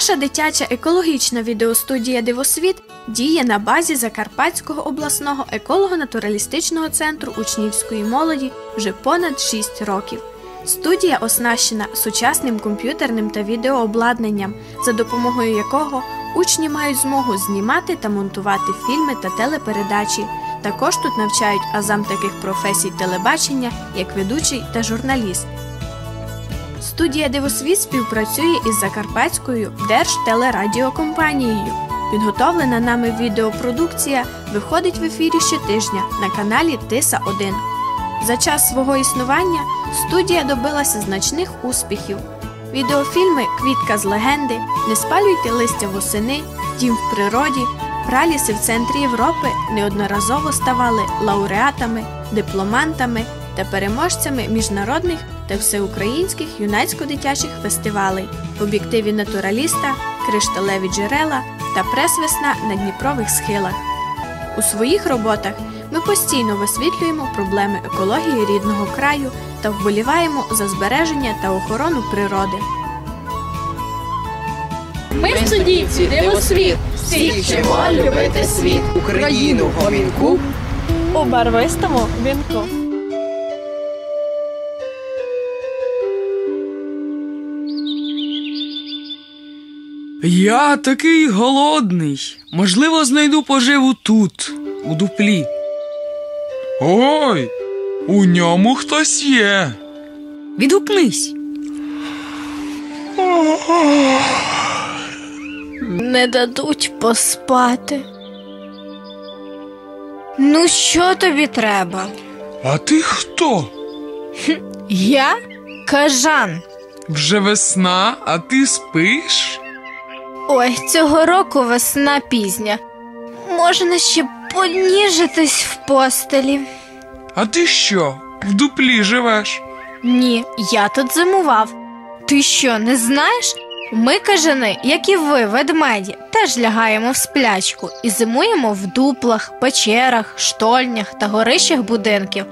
Наша дитяча екологічна відеостудія Дивосвіт діє на базі Закарпатського обласного еколого-натуралістичного центру учнівської молоді вже понад 6 років. Студія оснащена сучасним комп'ютерним та відеообладнанням, за допомогою якого учні мають змогу знімати та монтувати фільми та телепередачі. Також тут навчають азам таких професій телебачення, як ведучий та журналіст. Студія Дивосвіт співпрацює із Закарпатською держтелерадіокомпанією. Підготовлена нами відеопродукція виходить в ефірі щотижня на каналі Тиса 1 За час свого існування студія добилася значних успіхів. Відеофільми Квітка з легенди, Не спалюйте листя восени, Дім в природі, праліси в центрі Європи неодноразово ставали лауреатами, дипломантами та переможцями міжнародних та всеукраїнських юнацько-дитячих фестивалей в об'єктиві натураліста, кришталеві джерела та прес-весна на Дніпрових схилах. У своїх роботах ми постійно висвітлюємо проблеми екології рідного краю та вболіваємо за збереження та охорону природи. Ми студійці Дивосвіт. Всіх вчимо любити світ. Україну гомінку У барвистому вінку. Я такий голодний. Можливо, знайду поживу тут, у дуплі. Ой, у ньому хтось є. Відгукнись. Не дадуть поспати. Ну, що тобі треба? А ти хто? Я кажан. Вже весна, а ти спиш? Ой, цього року весна пізня. Можна ще поніжитись в постелі. А ти що? В дуплі живеш? Ні, я тут зимував. Ти що, не знаєш? Ми, кажани, як і ви, ведмеді, теж лягаємо в сплячку і зимуємо в дуплах, печерах, штольнях та горищах будинків.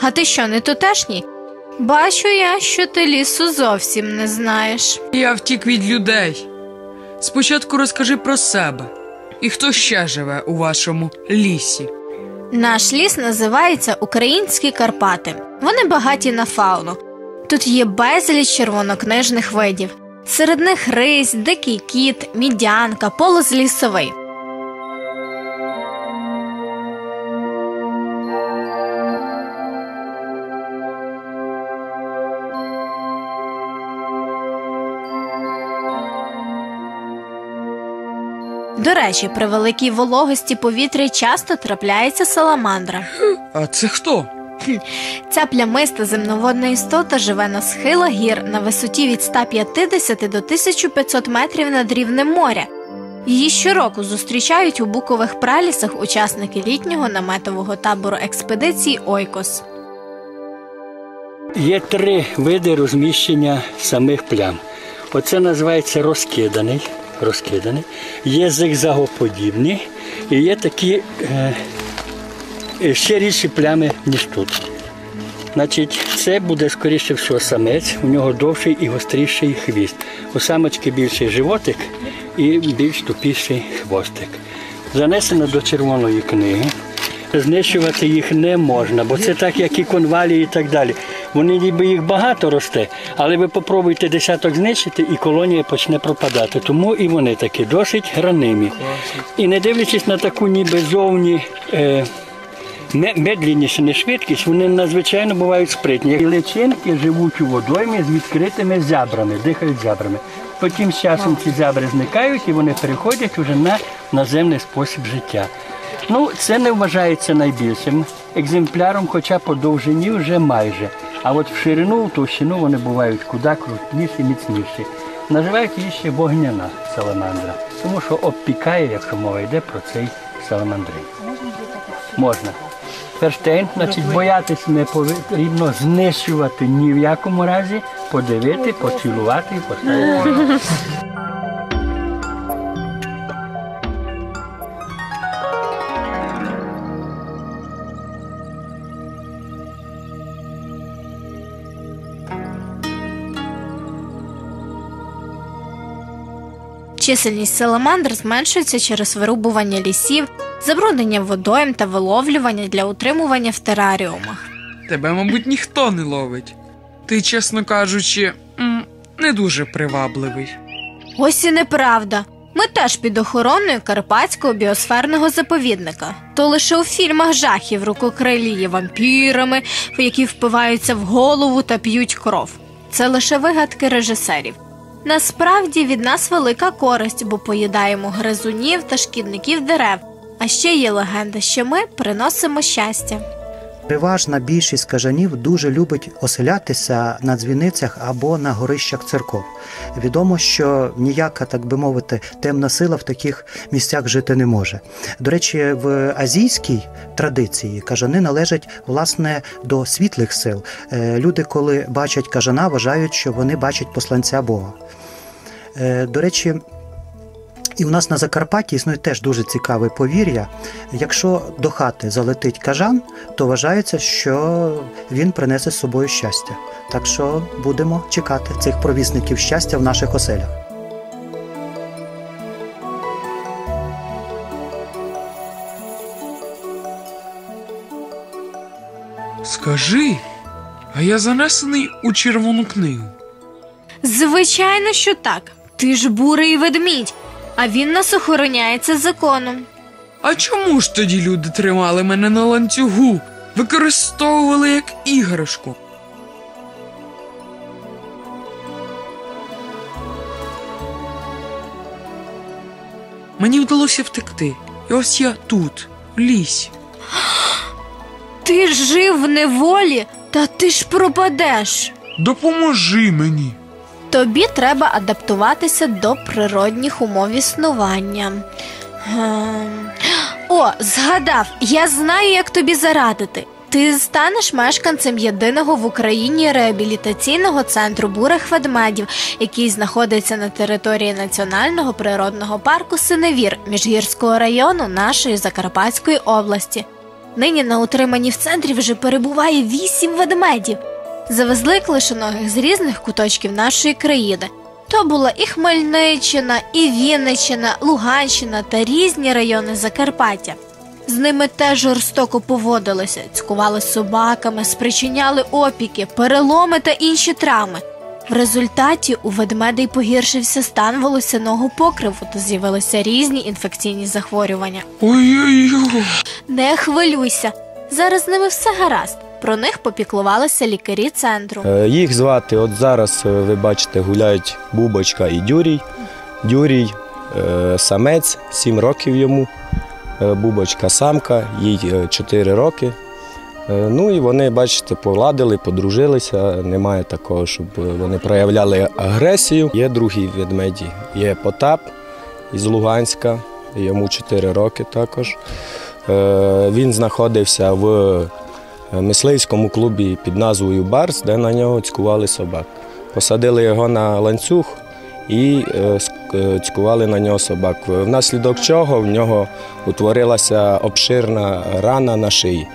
А ти що, не тутешній? Бачу я, що ти лісу зовсім не знаєш. Я втік від людей. Спочатку розкажи про себе. І хто ще живе у вашому лісі? Наш ліс називається Українські Карпати. Вони багаті на фауну. Тут є безліч червонокнижних видів. Серед них рись, дикий кіт, мідянка, полос До речі, при великій вологості повітря часто трапляється саламандра. А це хто? Ця плямиста земноводна істота живе на схилах гір на висоті від 150 до 1500 метрів над рівнем моря. Її щороку зустрічають у букових пралісах учасники літнього наметового табору експедиції Ойкос. Є три види розміщення самих плям. Оце називається розкиданий. Розкиданий. Є зигзагоподібні і є такі е, ще рідші плями, ніж тут. Значить, це буде скоріше всього самець, у нього довший і гостріший хвіст. У самочки більший животик і більш тупіший хвостик. Занесено до червоної книги. Знищувати їх не можна, бо це так, як і конвалії і так далі. Вони ніби їх багато росте, але ви попробуйте десяток знищити, і колонія почне пропадати. Тому і вони такі досить ранимі. І не дивлячись на таку ніби зовні. Е, медленніше, не швидкість, вони надзвичайно бувають спритні. І личинки живуть у водоймі з відкритими зябрами, дихають зябрами. Потім з часом ці зябри зникають і вони переходять вже на наземний спосіб життя. Ну, це не вважається найбільшим екземпляром, хоча по довжині вже майже. А от в ширину, в товщину вони бувають куди крупніші, міцніші. Називають її ще вогняна саламандра, тому що обпікає, якщо мова йде про цей саламандрин. Можна. Ферштейн, значить, боятись не потрібно знищувати ні в якому разі, подивити, поцілувати і поставити. Чисельність саламандр зменшується через вирубування лісів, забруднення водойм та виловлювання для утримування в тераріумах. Тебе, мабуть, ніхто не ловить. Ти, чесно кажучи, не дуже привабливий. Ось і неправда. Ми теж під охороною Карпатського біосферного заповідника. То лише у фільмах жахів рукокрилі є вампірами, які впиваються в голову та п'ють кров. Це лише вигадки режисерів. Насправді від нас велика користь, бо поїдаємо гризунів та шкідників дерев. А ще є легенда, що ми приносимо щастя. Переважна більшість кажанів дуже любить оселятися на дзвіницях або на горищах церков. Відомо, що ніяка, так би мовити, темна сила в таких місцях жити не може. До речі, в азійській традиції кажани належать власне до світлих сил. Е, Люди, коли бачать кажана, вважають, що вони бачать посланця Бога. Е, До речі, і у нас на Закарпатті існує теж дуже цікаве повір'я. Якщо до хати залетить кажан, то вважається, що він принесе з собою щастя. Так що будемо чекати цих провісників щастя в наших оселях. Скажи, а я занесений у червону книгу. Звичайно, що так. Ти ж бурий ведмідь, а він нас охороняється законом. А чому ж тоді люди тримали мене на ланцюгу, використовували як іграшку? Мені вдалося втекти, і ось я тут, в лісі. Ти жив в неволі, та ти ж пропадеш. Допоможи мені. Тобі треба адаптуватися до природних умов існування. О, згадав, я знаю, як тобі зарадити. Ти станеш мешканцем єдиного в Україні реабілітаційного центру бурих ведмедів, який знаходиться на території Національного природного парку Синевір Міжгірського району нашої Закарпатської області. Нині на утриманні в центрі вже перебуває вісім ведмедів. Завезли клишоногих з різних куточків нашої країни. То була і Хмельниччина, і Вінниччина, Луганщина та різні райони Закарпаття. З ними теж жорстоко поводилися, цькували собаками, спричиняли опіки, переломи та інші травми. В результаті у ведмедей погіршився стан волосяного покриву та з'явилися різні інфекційні захворювання. Ой-ой-ой. Не хвилюйся, зараз з ними все гаразд. Про них попіклувалися лікарі центру. Е, Їх звати, от зараз е, ви бачите, гуляють Бубочка і Дюрій. Дюрій е, самець, 7 років йому. Бубочка самка, їй 4 роки. Ну і вони, бачите, поладили, подружилися. Немає такого, щоб вони проявляли агресію. Є другі ведмеді. Є Потап із Луганська, йому 4 роки також. Він знаходився в мисливському клубі під назвою Барс, де на нього цькували собак. Посадили його на ланцюг і е, е, цькували на нього собак. Внаслідок чого в нього утворилася обширна рана на шиї.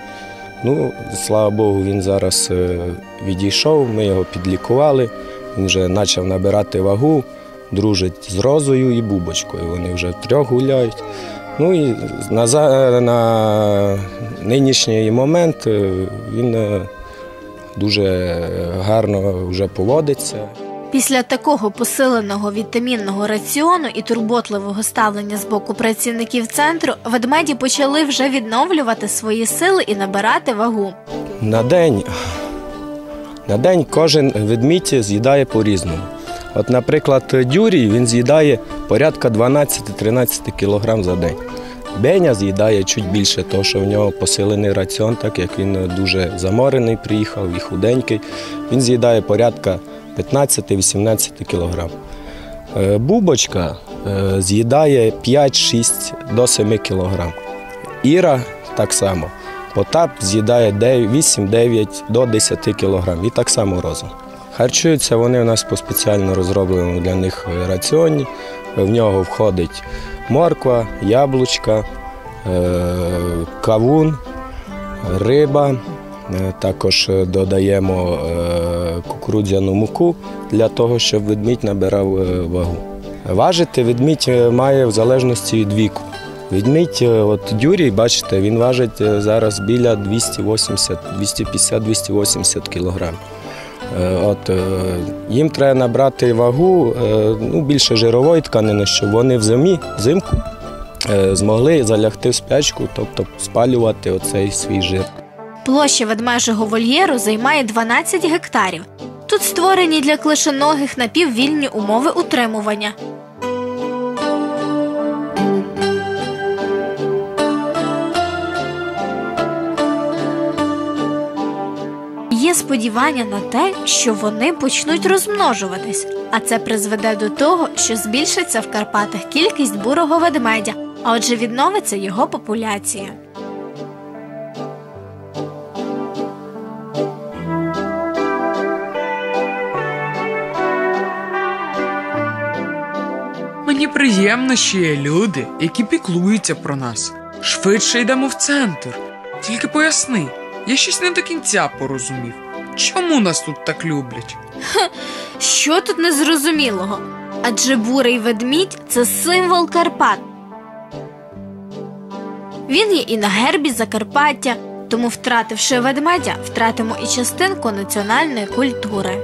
Ну, слава Богу, він зараз е, відійшов, ми його підлікували. Він вже почав набирати вагу, дружить з розою і бубочкою. Вони вже трьох гуляють. Ну і на, за- на нинішній момент е, він е, дуже гарно вже поводиться. Після такого посиленого вітамінного раціону і турботливого ставлення з боку працівників центру ведмеді почали вже відновлювати свої сили і набирати вагу. На день, на день кожен ведмідь з'їдає по-різному. От, наприклад, дюрій він з'їдає порядка 12-13 кг за день. Беня з'їдає чуть більше, тому що в нього посилений раціон, так як він дуже заморений, приїхав і худенький. Він з'їдає порядка 15-18 кг. Е, Бубочка е, з'їдає 5-6 до 7 кг. Іра так само. Потап з'їдає 8-9 до 10 кг. І так само розум. Харчуються вони у нас по спеціально розробленому для них раціоні. В нього входить морква, яблучка, е, кавун, риба. Е, Також додаємо е, кукурудзяну муку для того, щоб ведмідь набирав вагу. Важити ведмідь має в залежності від віку. Ведмідь, е, от Дюрій, бачите, він важить зараз біля 280, 250, 280 кілограм. Е, От, е, їм треба набрати вагу е, ну, більше жирової тканини, щоб вони в зимі, взимку е, змогли залягти в спячку, тобто спалювати оцей свій жир. Площа ведмежого вольєру займає 12 гектарів. Тут створені для клишоногих напіввільні умови утримування. Сподівання на те, що вони почнуть розмножуватись, а це призведе до того, що збільшиться в Карпатах кількість бурого ведмедя, а отже відновиться його популяція. Мені приємно, що є люди, які піклуються про нас. Швидше йдемо в центр. Тільки поясни, я щось не до кінця порозумів. Чому нас тут так люблять? Що тут незрозумілого? Адже бурий ведмідь це символ Карпат. Він є і на гербі Закарпаття, тому, втративши ведмедя, втратимо і частинку національної культури.